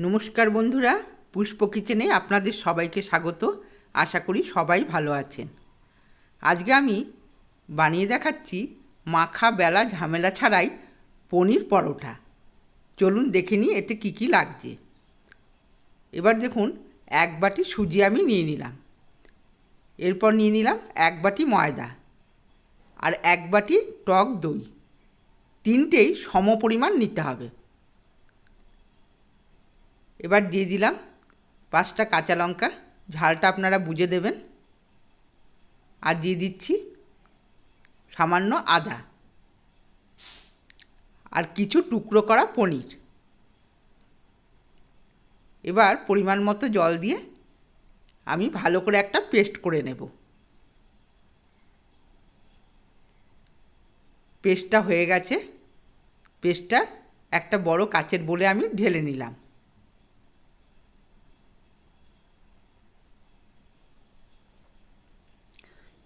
নমস্কার বন্ধুরা, পুষ্প কিচেনে আপনাদের সবাইকে স্বাগত। আশা করি সবাই ভালো আছেন। আজকে আমি বানিয়ে দেখাচ্ছি মাখা বেলা ঝামেলা ছাড়াই পনির পরোটা। চলুন দেখে নিই এতে কী কী লাগছে। এবার দেখুন, এক বাটি সুজি আমি নিয়ে নিলাম। এরপর নিয়ে নিলাম এক বাটি ময়দা আর এক বাটি টক দই। তিনটেই সম পরিমাণ নিতে হবে। এবার দিয়ে দিলাম পাঁচটা কাঁচা লঙ্কা, ঝালটা আপনারা বুঝে দেবেন। আর দিয়ে দিচ্ছি সামান্য আদা আর কিছু টুকরো করা পনির। এবার পরিমাণ মতো জল দিয়ে আমি ভালো করে একটা পেস্ট করে নেব। পেস্টটা হয়ে গেছে। পেস্টটা একটা বড় কাচের বলে আমি ঢেলে নিলাম।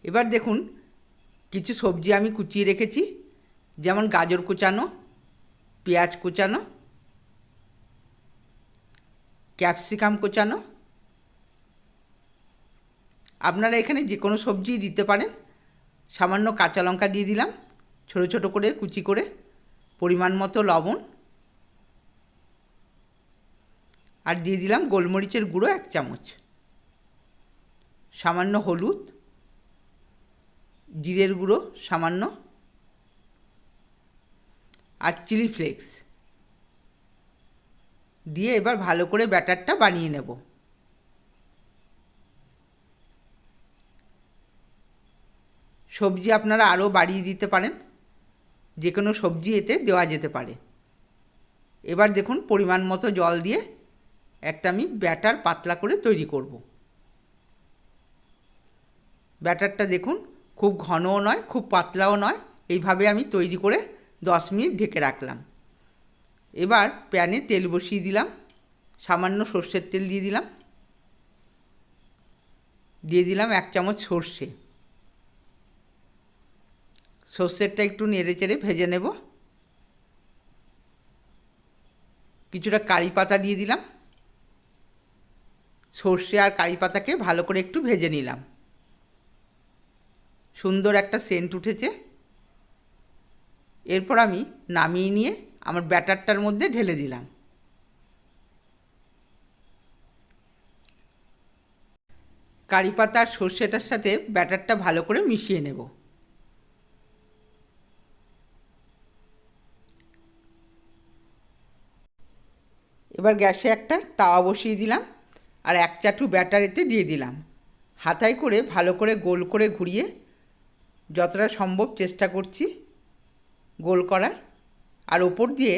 এবার দেখুন, কিছু সবজি আমি কুচিয়ে রেখেছি। যেমন গাজর কুচানো, পেঁয়াজ কুচানো, ক্যাপসিকাম কুচানো। আপনারা এখানে যে কোনো সবজি দিতে পারেন। সামান্য কাঁচা লঙ্কা দিয়ে দিলাম, ছোট ছোট করে, কুচি করে, পরিমাণ মতো লবণ। আর দিয়ে দিলাম গোলমরিচের গুঁড়ো এক চামচ। সামান্য হলুদ। জিরের গুঁড়ো, সামান্য। আর চিলি ফ্লেক্স। দিয়ে এবার ভালো করে ব্যাটারটা বানিয়ে নেব। সবজি আপনারা আরও বাড়িয়ে দিতে পারেন। যে কোনো সবজি এতে দেওয়া যেতে পারে। এবার দেখুন, পরিমাণ মতো জল দিয়ে একটা আমি ব্যাটার পাতলা করে তৈরি করব। ব্যাটারটা দেখুন খুব ঘনও নয়, খুব পাতলাও নয়। এইভাবে আমি তৈরি করে দশ মিনিট ঢেকে রাখলাম। এবার প্যানে তেল বসিয়ে দিলাম, সামান্য সর্ষের তেল দিয়ে দিলাম। দিয়ে দিলাম এক চামচ সর্ষে। সর্ষেরটা একটু নেড়ে চেড়ে ভেজে নেব। কিছুটা কারি পাতা দিয়ে দিলাম। সর্ষে আর কারি পাতাকে ভালো করে একটু ভেজে নিলাম। সুন্দর একটা সেন্ট উঠেছে। এরপর আমি নামিয়ে নিয়ে আমার ব্যাটারটার মধ্যে ঢেলে দিলাম। কারি পাতা আর সর্ষেটার সাথে ব্যাটারটা ভালো করে মিশিয়ে নেব। এবার গ্যাসে একটা তাওয়া বসিয়ে দিলাম আর এক চাটু ব্যাটার এতে দিয়ে দিলাম। হাতায় করে ভালো করে গোল করে ঘুরিয়ে যতটা সম্ভব চেষ্টা করছি গোল করার। আর ওপর দিয়ে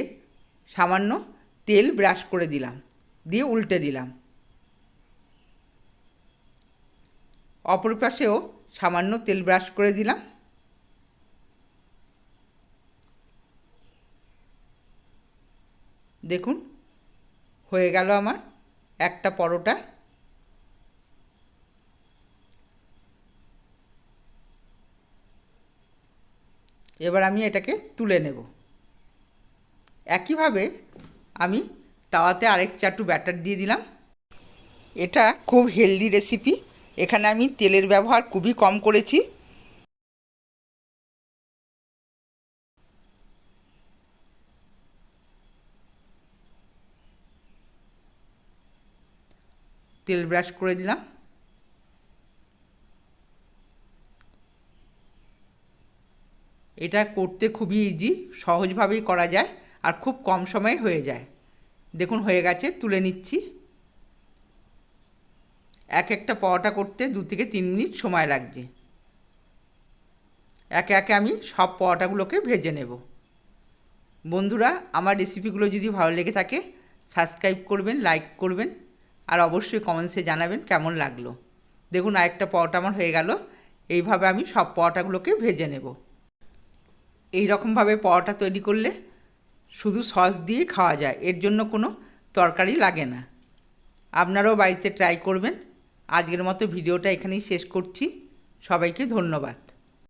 সামান্য তেল ব্রাশ করে দিলাম, দিয়ে উল্টে দিলাম। অপর পাশেও সামান্য তেল ব্রাশ করে দিলাম। দেখুন, হয়ে গেল আমার একটা পরোটা। এবার আমি এটাকে তুলে নেব। একইভাবে আমি তাওয়াতে আরেক চাটু ব্যাটার দিয়ে দিলাম। এটা খুব হেলদি রেসিপি। এখানে আমি তেলের ব্যবহার খুবই কম করেছি। তেল ব্রাশ করে দিলাম। এটা করতে খুবই ইজি সহজভাবেই করা যায় আর খুব কম সময়ে হয়ে যায়। দেখুন, হয়ে গেছে, তুলে নিচ্ছি। এক একটা পরোটা করতে দু থেকে তিন মিনিট সময় লাগছে। একে একে আমি সব পরোটাগুলোকে ভেজে নেব। বন্ধুরা, আমার রেসিপিগুলো যদি ভালো লেগে থাকে সাবস্ক্রাইব করবেন লাইক করবেন, আর অবশ্যই কমেন্টসে জানাবেন কেমন লাগল। দেখুন, আরেকটা পরোটা আমার হয়ে গেল। এইভাবে আমি সব পরোটাগুলোকে ভেজে নেব। এই রকমভাবে পরোটা তৈরি করলে শুধু সস দিয়ে খাওয়া যায়, এর জন্য কোনো তরকারি লাগে না। আপনারাও বাড়িতে ট্রাই করবেন। আজকের মতো ভিডিওটা এখানেই শেষ করছি। সবাইকে ধন্যবাদ।